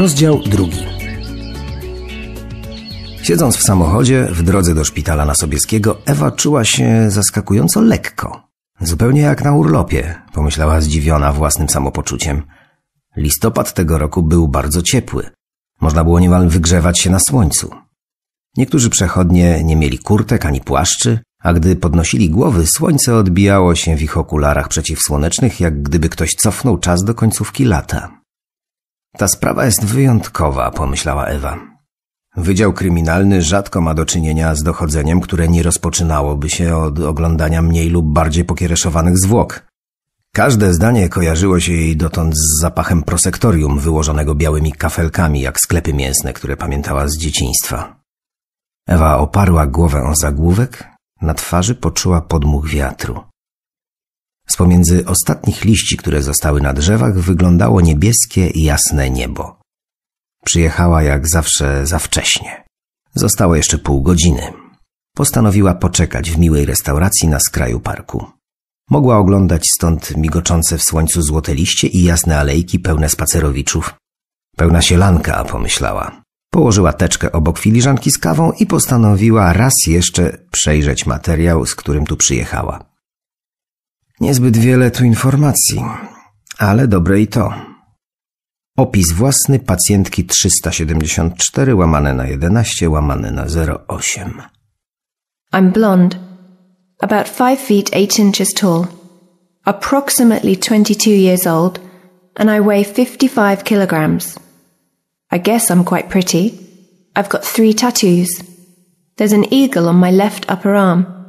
Rozdział drugi. Siedząc w samochodzie, w drodze do szpitala na Sobieskiego, Ewa czuła się zaskakująco lekko. Zupełnie jak na urlopie, pomyślała zdziwiona własnym samopoczuciem. Listopad tego roku był bardzo ciepły. Można było niemal wygrzewać się na słońcu. Niektórzy przechodnie nie mieli kurtek ani płaszczy, a gdy podnosili głowy, słońce odbijało się w ich okularach przeciwsłonecznych, jak gdyby ktoś cofnął czas do końcówki lata. Ta sprawa jest wyjątkowa, pomyślała Ewa. Wydział kryminalny rzadko ma do czynienia z dochodzeniem, które nie rozpoczynałoby się od oglądania mniej lub bardziej pokiereszowanych zwłok. Każde zdanie kojarzyło się jej dotąd z zapachem prosektorium wyłożonego białymi kafelkami, jak sklepy mięsne, które pamiętała z dzieciństwa. Ewa oparła głowę o zagłówek, na twarzy poczuła podmuch wiatru. Z pomiędzy ostatnich liści, które zostały na drzewach, wyglądało niebieskie i jasne niebo. Przyjechała jak zawsze za wcześnie. Zostało jeszcze pół godziny. Postanowiła poczekać w miłej restauracji na skraju parku. Mogła oglądać stąd migoczące w słońcu złote liście i jasne alejki pełne spacerowiczów. Pełna sielanka, pomyślała. Położyła teczkę obok filiżanki z kawą i postanowiła raz jeszcze przejrzeć materiał, z którym tu przyjechała. Niezbyt wiele tu informacji, ale dobre i to. Opis własny pacjentki 374 łamane na 11 łamane na 08. I'm blonde, about 5 feet 8 inches tall, approximately 22 years old, and I weigh 55 kilograms. I guess I'm quite pretty. I've got three tattoos. There's an eagle on my left upper arm.